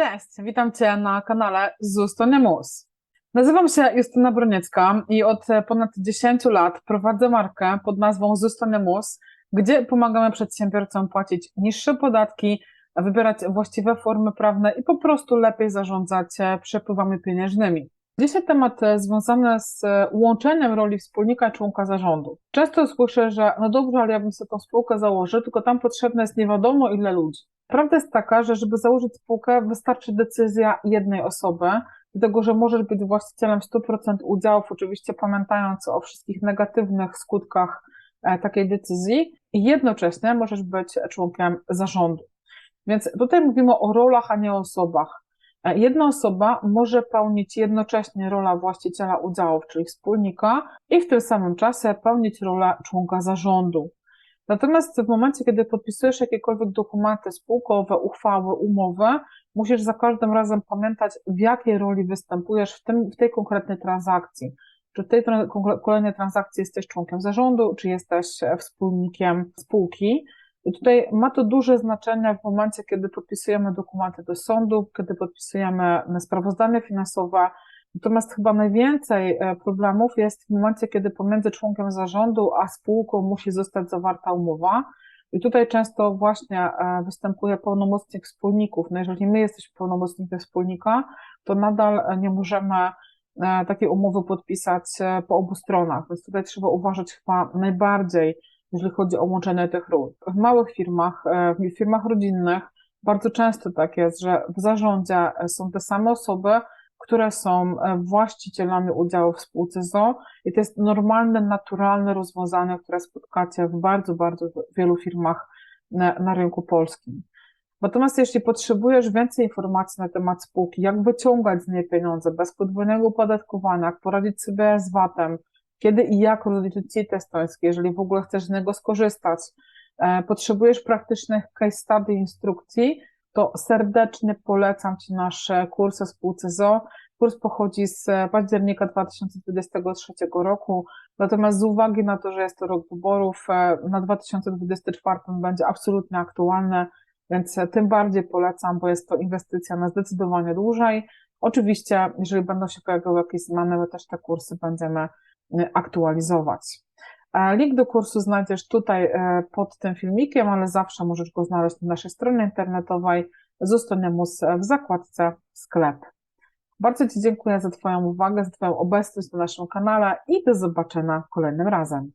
Cześć, witam Cię na kanale Zustonemus. Nazywam się Justyna Broniecka i od ponad 10 lat prowadzę markę pod nazwą Zustonemus, gdzie pomagamy przedsiębiorcom płacić niższe podatki, wybierać właściwe formy prawne i po prostu lepiej zarządzać e, przepływami pieniężnymi. Dzisiaj temat związany z e, łączeniem roli wspólnika i członka zarządu. Często słyszę, że no dobrze, ale ja bym sobie tą spółkę założył, tylko tam potrzebne jest nie wiadomo ile ludzi. Prawda jest taka, że żeby założyć spółkę wystarczy decyzja jednej osoby, dlatego że możesz być właścicielem 100% udziałów, oczywiście pamiętając o wszystkich negatywnych skutkach e, takiej decyzji i jednocześnie możesz być członkiem zarządu. Więc tutaj mówimy o rolach, a nie o osobach. E, Jedna osoba może pełnić jednocześnie rolę właściciela udziałów, czyli wspólnika, i w tym samym czasie pełnić rolę członka zarządu. Natomiast w momencie, kiedy podpisujesz jakiekolwiek dokumenty spółkowe, uchwały, umowy, musisz za każdym razem pamiętać, w jakiej roli występujesz w, tym, w tej konkretnej transakcji. Czy w tej kolejnej transakcji jesteś członkiem zarządu, czy jesteś e, wspólnikiem spółki. I tutaj ma to duże znaczenie w momencie, kiedy podpisujemy dokumenty do sądu, kiedy podpisujemy sprawozdanie finansowe. Natomiast chyba najwięcej e, problemów jest w momencie, kiedy pomiędzy członkiem zarządu a spółką musi zostać zawarta umowa. I tutaj często właśnie e, występuje pełnomocnik wspólników. No jeżeli my jesteśmy pełnomocnikiem wspólnika, to nadal nie możemy e, takiej umowy podpisać po obu stronach. Więc tutaj trzeba uważać chyba najbardziej jeżeli chodzi o łączenie tych ról. W małych firmach, w firmach rodzinnych bardzo często tak jest, że w zarządzie są te same osoby, które są e, właścicielami udziałów w spółce ZO i to jest normalne, naturalne rozwiązanie, które spotkacie w bardzo, bardzo wielu firmach na, na rynku polskim. Natomiast jeśli potrzebujesz więcej informacji na temat spółki, jak wyciągać z niej pieniądze bez podwójnego opodatkowania, jak poradzić sobie z VAT-em, kiedy i jak rozliczyć CIT estoński, jeżeli w ogóle chcesz z niego skorzystać, e, potrzebujesz praktycznych case study instrukcji, to serdecznie polecam Ci nasze kursy spółce ZO. Kurs pochodzi z października 2023 roku, natomiast z uwagi na to, że jest to rok wyborów, e, na 2024 będzie absolutnie aktualny, więc tym bardziej polecam, bo jest to inwestycja na zdecydowanie dłużej. Oczywiście, jeżeli będą się pojawiały jakieś zmiany, my też te kursy będziemy aktualizować. Link do kursu znajdziesz tutaj e, pod tym filmikiem, ale zawsze możesz go znaleźć na naszej stronie internetowej Zostaniamus w zakładce sklep. Bardzo Ci dziękuję za Twoją uwagę, za Twoją obecność na naszym kanale i do zobaczenia kolejnym razem.